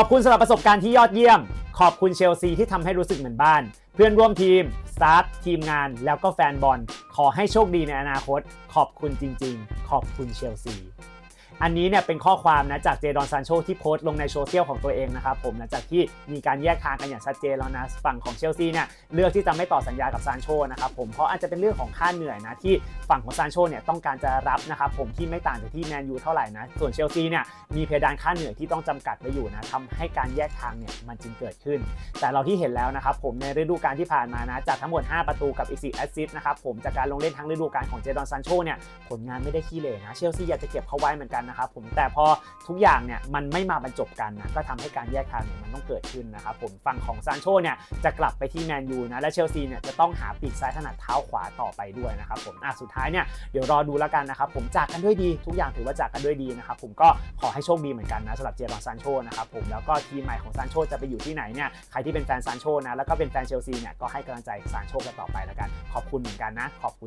ขอบคุณสำหรับประสบการณ์ที่ยอดเยี่ยม ขอบคุณเชลซีที่ทำให้รู้สึกเหมือนบ้าน เพื่อนร่วมทีม สตาฟ ทีมงาน แล้วก็แฟนบอล ขอให้โชคดีในอนาคต ขอบคุณจริง ๆ ขอบคุณเชลซี อันนี้เนี่ยเป็นข้อความนะจากเจดอนซานโชที่โพสต์ลงในโซเชียลของตัวเองนะครับผมหลังจากที่มีการแยกทางกันอย่างชัดเจนแล้วนะฝั่งของเชลซีเนี่ยเลือกที่จะไม่ต่อสัญญากับซานโชนะครับผมเพราะอาจจะเป็นเรื่องของค่าเหนื่อยนะที่ฝั่งของซานโชเนี่ยต้องการจะรับนะครับผมที่ไม่ต่างจากที่แมนยูเท่าไหร่นะส่วนเชลซีเนี่ยมีเพดานค่าเหนื่อยที่ต้องจำกัดไว้อยู่นะทำให้การแยกทางเนี่ยมันจึงเกิดขึ้น แต่เราที่เห็นแล้วนะครับผมในฤดูกาลที่ผ่านมานะจากทั้งหมด 5 ประตูกับอีก4แอสซิสต์นะครับผมจากการลงเล่นทั้งฤดูกาลของเจดอนซานโชเนี่ยผลงานไม่ได้ขี้เหร่นะเชลซีอยากจะเก็บเขาไว้เหมือนกันนะครับผมแต่พอทุกอย่างเนี่ยมันไม่มาบรรจบกันนะก็ทำให้การแยกทางเนี่ยมันต้องเกิดขึ้นนะครับผมฝั่งของซานโชเนี่ยจะกลับไปที่แมนยูนะและเชลซีเนี่ยจะต้องหาปีกซ้ายถนัดเท้าขวาต่อไปด้วยนะครับผมอะสุดท้ายเนี่ยเดี๋ยวรอดูแล้วกันนะครับผมจากกันด้วยดีทุกอย่างถือว่าจากกันด้วยดีนะครับผมก็ขอให้โชคดีเหมือนกันนะสำหรับเจดอนซานโชนะครับผมแล้วก็ทีมใหม่ของซานโชจะไปอยู่ที่ไหนเนี่ยใครที่เป็นแฟนซานโชนะแล้วก็เป็นแฟนเชลซีเนี่ยก็ให้กำลังใจซานโชกันต่อไปแล้วกัน ขอบคุณเหมือนกันนะ ขอบคุณ